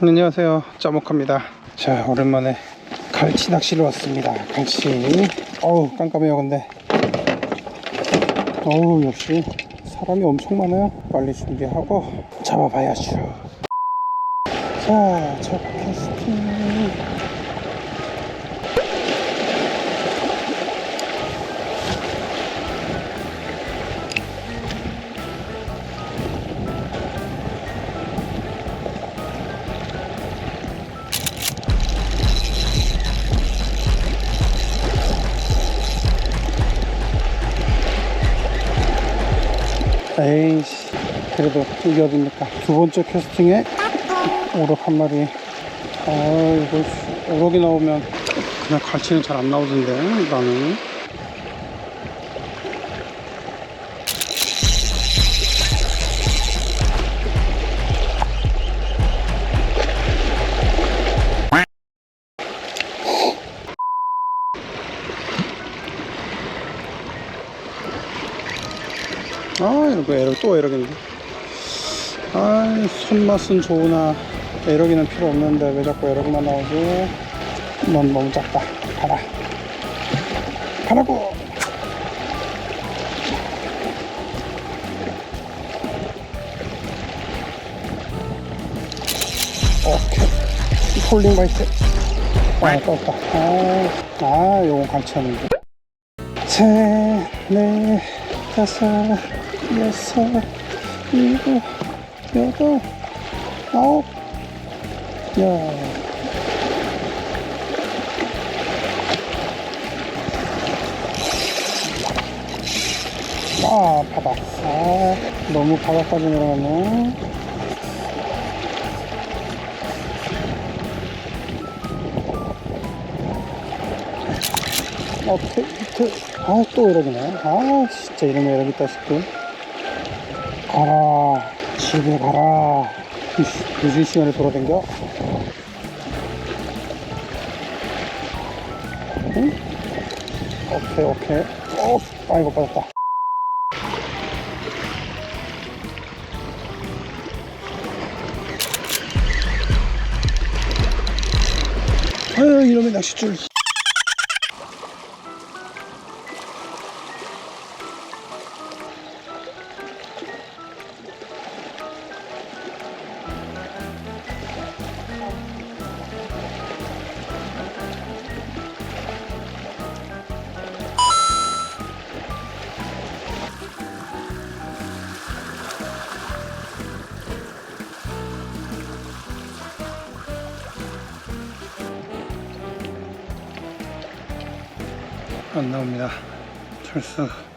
안녕하세요. 짜목합니다. 자 오랜만에 갈치 낚시를 왔습니다. 갈치. 어우 깜깜해요 근데. 어우 역시 사람이 엄청 많아요. 빨리 준비하고 잡아봐야죠. 자 첫 캐스팅 에이씨 그래도 이게 어딥니까? 두 번째 캐스팅에 오락 한 마리. 아 이거 씨, 오락이 나오면 그냥 갈치는 잘 안 나오던데 나는 아 이거 에러 또 에러기인데 아 손맛은 좋으나 에러기는 필요 없는데 왜 자꾸 에러기만 나오지? 넌 너무 작다. 가라. 가라고! 오케이. 폴링 바이트. 아 떴다. 아, 아 요건 갈치였는데 셋넷 다섯 여섯 일곱 여덟 아홉 야 아, 바닥. 아, 너무 바닥까지 내려갔네. 어, 트, 트. 아, 또 이러기네. 아, 진짜 이런 애러기 있다 싶고. 가라. 집에 가라. 늦은 시간에 돌아댕겨? 응? 오케이, 오케이. 어, 아이고, 빠졌다. 아유, 이놈의 낚싯줄. 안 나옵니다. 철수.